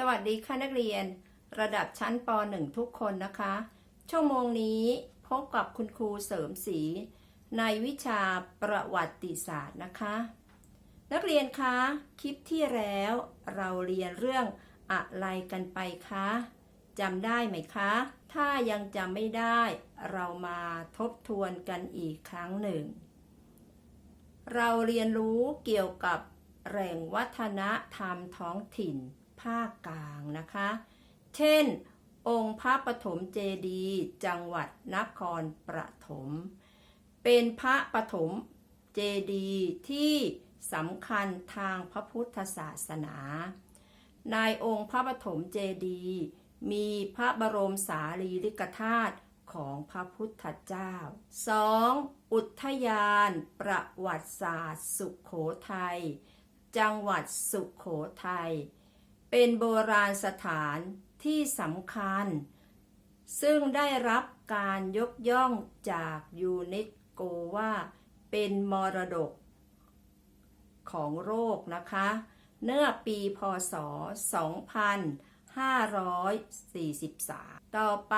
สวัสดีค่ะนักเรียน ระดับชั้นป .1 ทุกคนนะคะ ชั่วโมงนี้พบกับคุณครูเสริมศรีในวิชาประวัติศาสตร์นะคะ นักเรียนคะคลิปที่แล้วเราเรียนเรื่องอะไรกันไปคะจำได้ไหมคะ ถ้ายังจำไม่ได้เรามาทบทวนกันอีกครั้งหนึ่ง เราเรียนรู้เกี่ยวกับแหล่งวัฒนธรรมท้องถิ่น ภาคกลางนะคะ เช่น องค์พระปฐมเจดีย์จังหวัดนครปฐม เป็นพระปฐมเจดีย์ที่สำคัญทางพระพุทธศาสนา ในองค์พระปฐมเจดีย์มีพระบรมสารีริกธาตุของพระพุทธเจ้า 2. อุทยานประวัติศาสตร์ สุขโขทัย จังหวัดสุขโขทัย เป็นโบราณสถานที่สำคัญ ซึ่งได้รับการยกย่องจากยูเนสโกว่าเป็นมรดกของโลกนะคะเมื่อปีพศ 2543 ต่อไป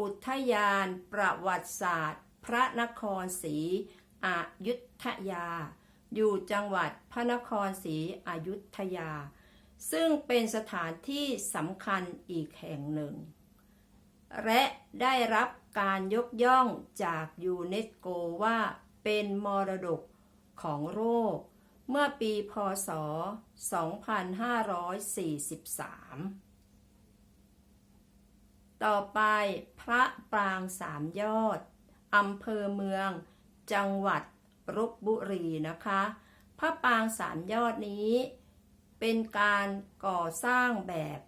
อุทยานประวัติศาสตร์ พระนครศรีอยุธยา อยู่จังหวัดพระนครศรีอยุธยา ซึ่งเป็นสถานที่สำคัญอีกแห่งหนึ่ง และได้รับการยกย่องจากยูเนสโกว่าเป็นมรดกของโลกเมื่อปีพศ 2543 ต่อไปพระปรางสามยอดอำเภอเมือง จังหวัดลบบุรีนะคะ พระปรางสามยอดนี้ เป็นการก่อสร้างแบบ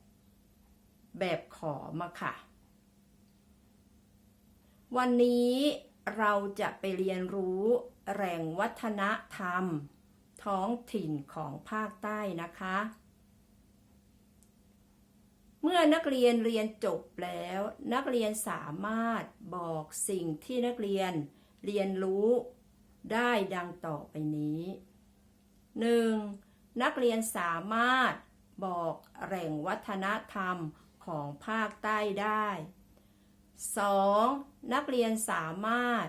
แบบขอมาค่ะ วันนี้เราจะไปเรียนรู้แหล่งวัฒนธรรม ท้องถิ่นของภาคใต้นะคะ เมื่อนักเรียนเรียนจบแล้ว นักเรียนสามารถบอกสิ่งที่นักเรียนเรียนรู้ได้ดังต่อไปนี้ 1. นักเรียนสามารถบอกแหล่งวัฒนธรรมของภาคใต้ได้ 2. นักเรียนสามารถ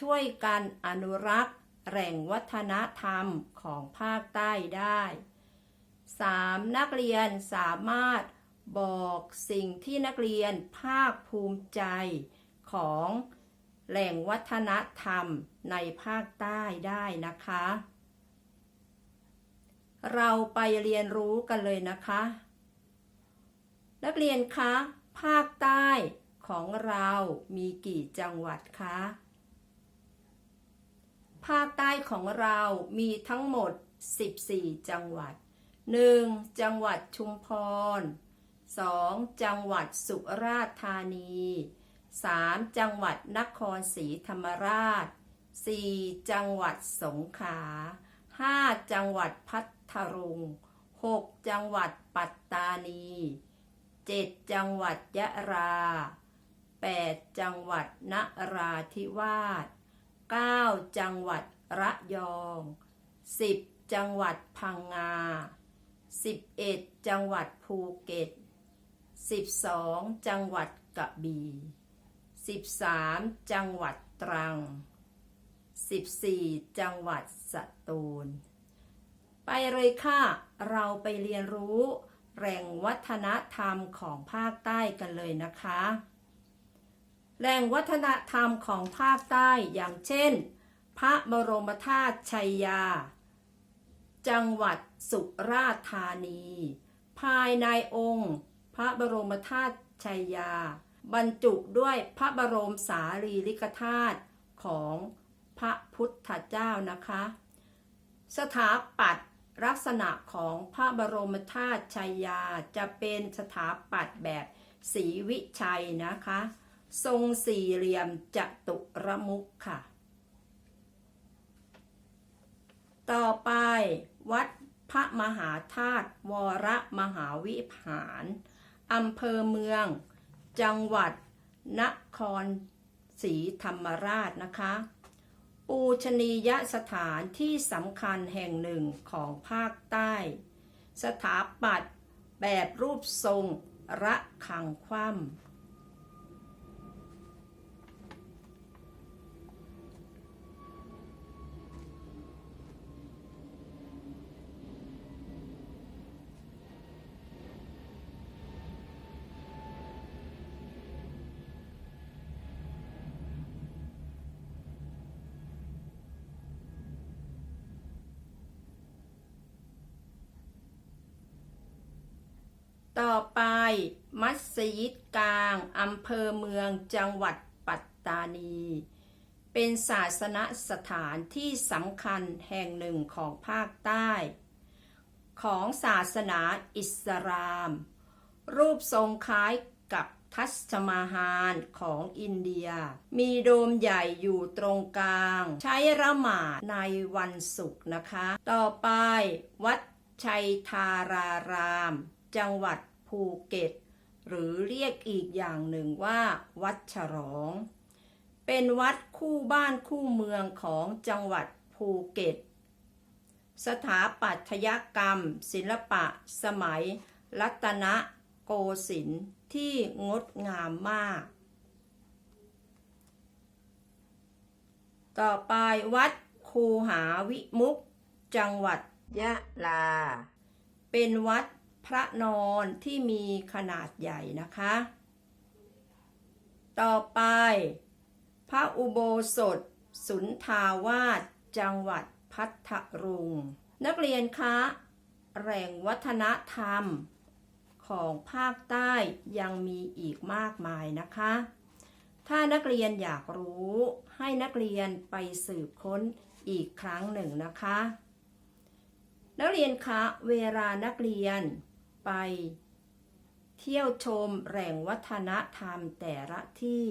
ช่วยกันอนุรักษ์แหล่งวัฒนธรรมของภาคใต้ได้ 3. นักเรียนสามารถบอกสิ่งที่นักเรียนภาคภูมิใจของแหล่งวัฒนธรรมในภาคใต้ได้นะคะ เราไปเรียนรู้กันเลยนะคะ นักเรียนคะ ภาคใต้ของเรามีกี่จังหวัดคะ ภาคใต้ของเรามีทั้งหมด 14 จังหวัด 1. จังหวัดชุมพร 2. จังหวัดสุราษฎร์ธานี 3. จังหวัดนครศรีธรรมราช 4. จังหวัดสงขลา 5. จังหวัดพั ทลุง 6. จังหวัดปัตตานี 7. จังหวัดยะลา 8. จังหวัดนราธิวาส 9. จังหวัดระยอง 10. จังหวัดพังงา 11. จังหวัดภูเก็ต 12. จังหวัดกระบี่ 13. จังหวัดตรัง 14. จังหวัดสตูล ไปเลยค่ะ เราไปเรียนรู้แหล่งวัฒนธรรมของภาคใต้กันเลยนะคะ แหล่งวัฒนธรรมของภาคใต้อย่างเช่น พระบรมธาตุชัยยา จังหวัดสุราษฎร์ธานี ภายในองค์ พระบรมธาตุชัยยา บรรจุด้วยพระบรมสารีริกธาตุของพระพุทธเจ้านะคะ สถาปัตย์ ลักษณะของพระบรมธาตุชัยยาจะเป็นสถาปัตย์แบบสีวิชัยนะคะ ทรงสี่เหลี่ยมจตุรมุขค่ะ ต่อไปวัดพระมหาธาตุวรมหาวิหารอำเภอเมือง จังหวัดนครศรีธรรมราชนะคะ ปูชนียสถานที่สำคัญแห่งหนึ่งของภาคใต้ สถาปัตย์แบบรูปทรงระคังคว่ำ ต่อไปมัสยิดกลางอำเภอเมืองจังหวัดปัตตานี เป็นศาสนสถานที่สำคัญแห่งหนึ่งของภาคใต้ ของศาสนาอิสลาม รูปทรงคล้ายกับทัชมาฮาลของอินเดีย มีโดมใหญ่อยู่ตรงกลาง ใช้ละหมาดในวันศุกร์นะคะ ต่อไปวัดชัยธาราราม จังหวัด ภูเก็ต หรือเรียกอีกอย่างหนึ่งว่า วัดฉลอง เป็นวัดคู่บ้านคู่เมืองของจังหวัดภูเก็ต สถาปัตยกรรม ศิลปะ สมัย รัตนโกสินทร์ที่งดงามมาก ต่อไปวัดคูหาวิมุก จังหวัดยะลา เป็นวัด พระนอนที่มีขนาดใหญ่นะคะ ต่อไป พระอุโบสถ สุนทาวาสจังหวัดพัทรุง นักเรียนคะ แหล่งวัฒนธรรม ของภาคใต้ยังมีอีกมากมายนะคะ ถ้านักเรียนอยากรู้ให้นักเรียนไปสืบค้นอีกครั้งหนึ่งนะคะนักเรียนคะ เวลานักเรียน ไป เที่ยวชมแหล่งวัฒนธรรมแต่ละที่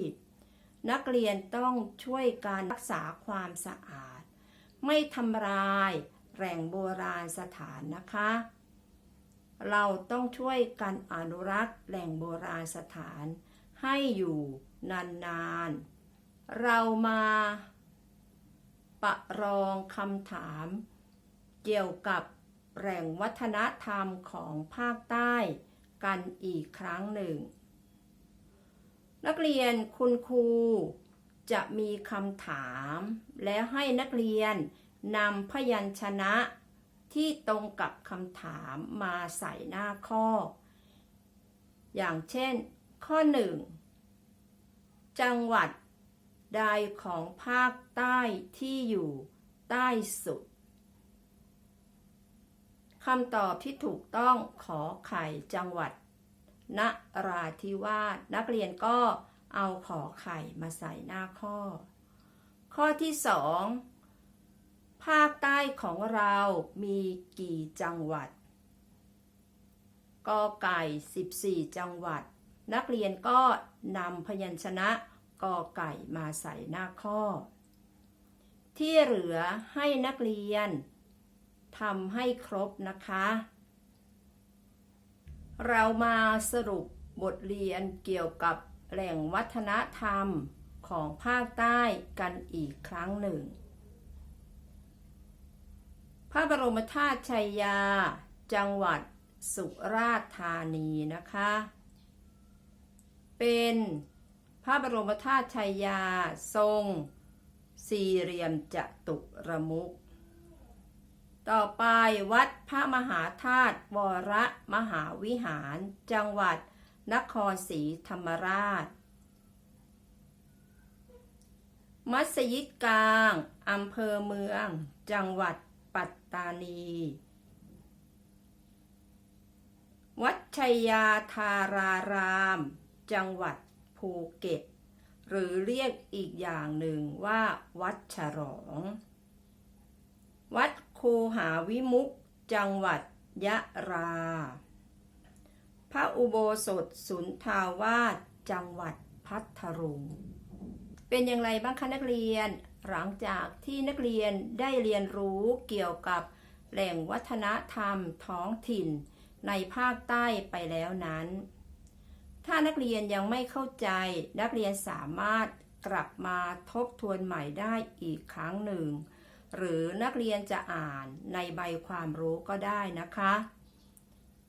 นักเรียนต้องช่วยการรักษาความสะอาด ไม่ทำลายแหล่งโบราณสถานนะคะ เราต้องช่วยกันอนุรักษ์แหล่งโบราณสถานให้อยู่นานๆ เรามาประรองคำถามเกี่ยวกับ แหล่งวัฒนธรรมของภาคใต้กันอีกครั้งหนึ่ง นักเรียนคุณครูจะมีคำถาม และให้นักเรียนนำพยัญชนะที่ตรงกับคำถามมาใส่หน้าข้อ อย่างเช่น ข้อ 1 จังหวัดใดของภาคใต้ที่อยู่ใต้สุด คำตอบที่ถูกต้องขอไข่จังหวัดนราธิวาสนักเรียนก็เอาขอไข่มาใส่หน้าข้อ ข้อที่สองภาคใต้ของเรามีกี่จังหวัดกอไก่ 14 จังหวัด นักเรียนก็นำพยัญชนะกอไก่มาใส่หน้าข้อ ที่เหลือให้นักเรียน ทำให้ครบนะคะ เรามาสรุปบทเรียนเกี่ยวกับแหล่งวัฒนธรรมของภาคใต้กันอีกครั้งหนึ่ง พระบรมธาตุชัยยา จังหวัดสุราษฎร์ธานีนะคะ เป็นพระบรมธาตุชัยยาทรงสี่เหลี่ยมจตุรมุข ต่อไปวัดพระมหาธาตุวรมหาวิหาร จังหวัดนครศรีธรรมราช มัสยิดกลางอำเภอเมือง จังหวัดปัตตานี วัดชัยยาธาราราม จังหวัดภูเก็ต หรือเรียกอีกอย่างหนึ่งว่าวัดฉลอง วัด คูหาวิมุกจังหวัดยะรา พระอุโบสถสุนทาวาสจังหวัดพัทลุง เป็นอย่างไรบ้างคะนักเรียน หลังจากที่นักเรียนได้เรียนรู้เกี่ยวกับแหล่งวัฒนธรรมท้องถิ่น ในภาคใต้ไปแล้วนั้น ถ้านักเรียนยังไม่เข้าใจ นักเรียนสามารถกลับมาทบทวนใหม่ได้อีกครั้งหนึ่ง หรือนักเรียนจะอ่านในใบความรู้ก็ได้นะคะ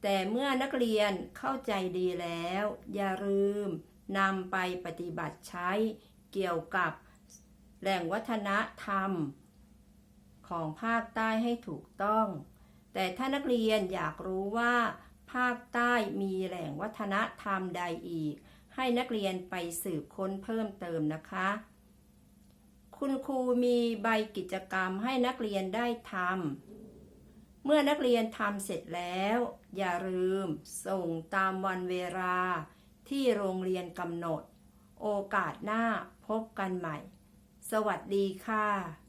แต่เมื่อนักเรียนเข้าใจดีแล้ว อย่าลืมนำไปปฏิบัติใช้เกี่ยวกับแหล่งวัฒนธรรม ของภาคใต้ให้ถูกต้อง แต่ถ้านักเรียนอยากรู้ว่า ภาคใต้มีแหล่งวัฒนธรรมใดอีก ให้นักเรียนไปสืบค้นเพิ่มเติมนะคะ คุณครูมีใบกิจกรรมให้นักเรียนได้ทำ เมื่อนักเรียนทำเสร็จแล้ว อย่าลืมส่งตามวันเวลาที่โรงเรียนกำหนด โอกาสหน้าพบกันใหม่ สวัสดีค่ะ